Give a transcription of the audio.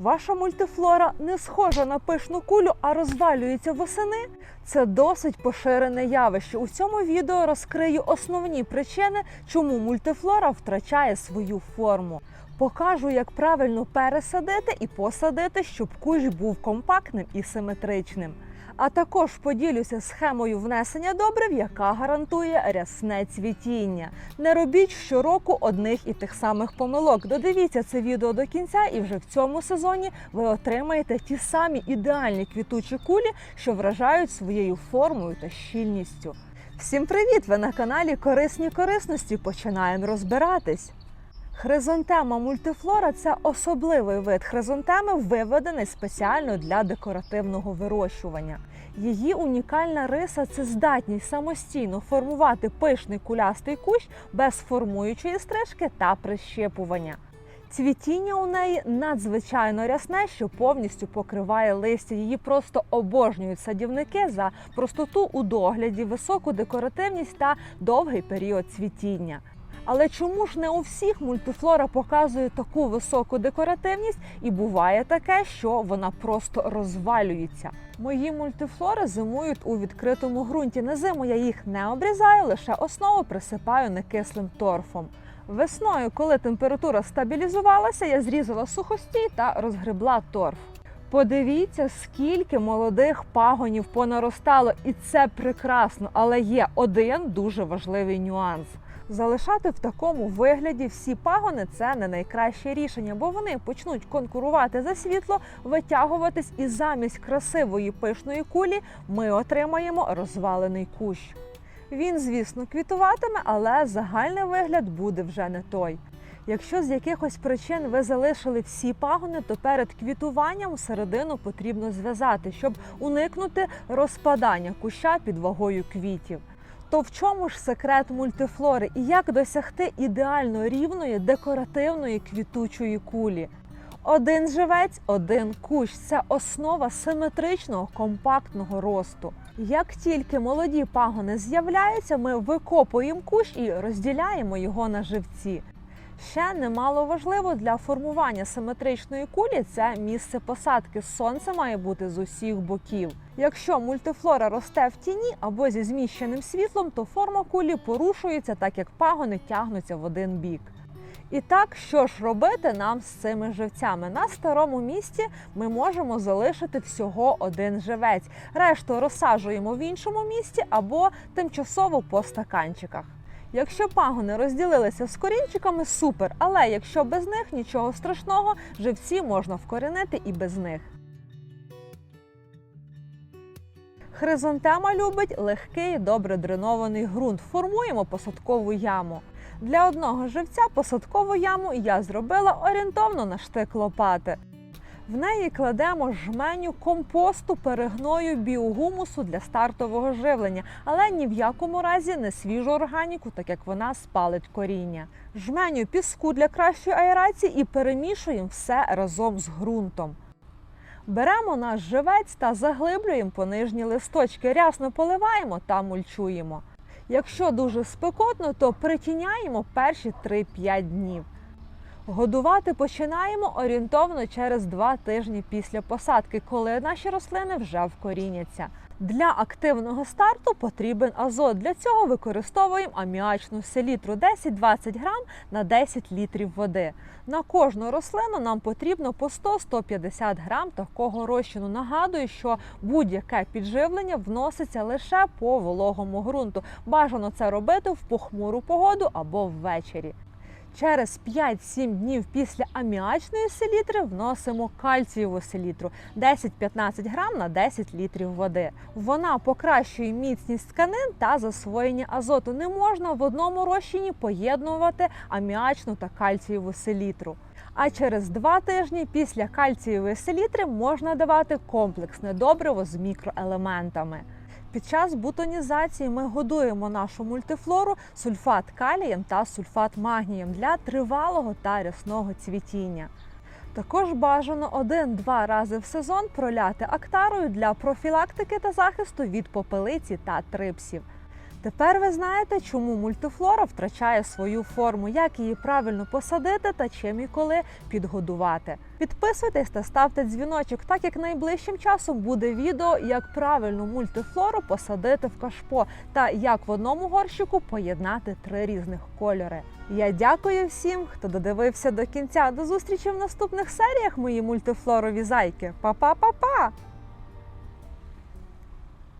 Ваша мультифлора не схожа на пишну кулю, а розвалюється восени. Це досить поширене явище. У цьому відео розкрию основні причини, чому мультифлора втрачає свою форму. Покажу, як правильно пересадити і посадити, щоб кущ був компактним і симетричним. А також поділюся схемою внесення добрив, яка гарантує рясне цвітіння. Не робіть щороку одних і тих самих помилок. Додивіться це відео до кінця, і вже в цьому сезоні ви отримаєте ті самі ідеальні квітучі кулі, що вражають своєю формою та щільністю. Всім привіт! Ви на каналі Корисні корисності. Починаємо розбиратись. Хризантема мультифлора це особливий вид хризантеми, виведений спеціально для декоративного вирощування. Її унікальна риса це здатність самостійно формувати пишний кулястий кущ без формуючої стрижки та прищепування. Цвітіння у неї надзвичайно рясне, що повністю покриває листя. Її просто обожнюють садівники за простоту у догляді, високу декоративність та довгий період цвітіння. Але чому ж не у всіх мультифлора показує таку високу декоративність, і буває таке, що вона просто розвалюється? Мої мультифлори зимують у відкритому ґрунті. На зиму я їх не обрізаю, лише основу присипаю некислим торфом. Весною, коли температура стабілізувалася, я зрізала сухостій та розгребла торф. Подивіться, скільки молодих пагонів понаростало, і це прекрасно. Але є один дуже важливий нюанс. Залишати в такому вигляді всі пагони це не найкраще рішення, бо вони почнуть конкурувати за світло, витягуватись, і замість красивої пишної кулі ми отримаємо розвалений кущ. Він, звісно, квітуватиме, але загальний вигляд буде вже не той. Якщо з якихось причин ви залишили всі пагони, то перед квітуванням середину потрібно зв'язати, щоб уникнути розпадання куща під вагою квітів. То в чому ж секрет мультифлори і як досягти ідеально рівної декоративної квітучої кулі? Один живець, один кущ це основа симетричного компактного росту. Як тільки молоді пагони з'являються, ми викопуємо кущ і розділяємо його на живці. Ще немало важливо для формування симетричної кулі це місце посадки. Сонце має бути з усіх боків. Якщо мультифлора росте в тіні або зі зміщеним світлом, то форма кулі порушується, так як пагони тягнуться в один бік. І так, що ж робити нам з цими живцями? На старому місці ми можемо залишити всього один живець. Решту розсаджуємо в іншому місці або тимчасово по стаканчиках. Якщо пагони розділилися з корінчиками, супер. Але якщо без них нічого страшного, живці можна вкорінити і без них. Хризантема любить легкий, добре дренований ґрунт. Формуємо посадкову яму. Для одного живця посадкову яму я зробила орієнтовно на штик лопати. В неї кладемо жменю компосту, перегною біогумусу для стартового живлення, але ні в якому разі не свіжу органіку, так як вона спалить коріння. Жменю піску для кращої аерації і перемішуємо все разом з ґрунтом. Беремо наш живець та заглиблюємо по нижні листочки, рясно поливаємо та мульчуємо. Якщо дуже спекотно, то притіняємо перші 3-5 днів. Годувати починаємо орієнтовно через 2 тижні після посадки, коли наші рослини вже вкоріняться. Для активного старту потрібен азот. Для цього використовуємо аміачну селітру 10-20 грам на 10 літрів води. На кожну рослину нам потрібно по 100-150 грам такого розчину. Нагадую, що будь-яке підживлення вноситься лише по вологому ґрунту. Бажано це робити в похмуру погоду або ввечері. Через 5-7 днів після аміачної селітри вносимо кальцієву селітру 10-15 грам на 10 літрів води. Вона покращує міцність тканин та засвоєння азоту. Не можна в одному розчині поєднувати аміачну та кальцієву селітру. А через два тижні після кальцієвої селітри можна давати комплексне добриво з мікроелементами. Під час бутонізації ми годуємо нашу мультифлору сульфат калієм та сульфат магнієм для тривалого та рясного цвітіння. Також бажано один-два рази в сезон проляти актарою для профілактики та захисту від попелиці та трипсів. Тепер ви знаєте, чому мультифлора втрачає свою форму, як її правильно посадити та чим і коли підгодувати. Підписуйтесь та ставте дзвіночок, так як найближчим часом буде відео, як правильно мультифлору посадити в кашпо та як в одному горщику поєднати три різних кольори. Я дякую всім, хто додивився до кінця. До зустрічі в наступних серіях, мої мультифлорові зайки. Па-па-па-па!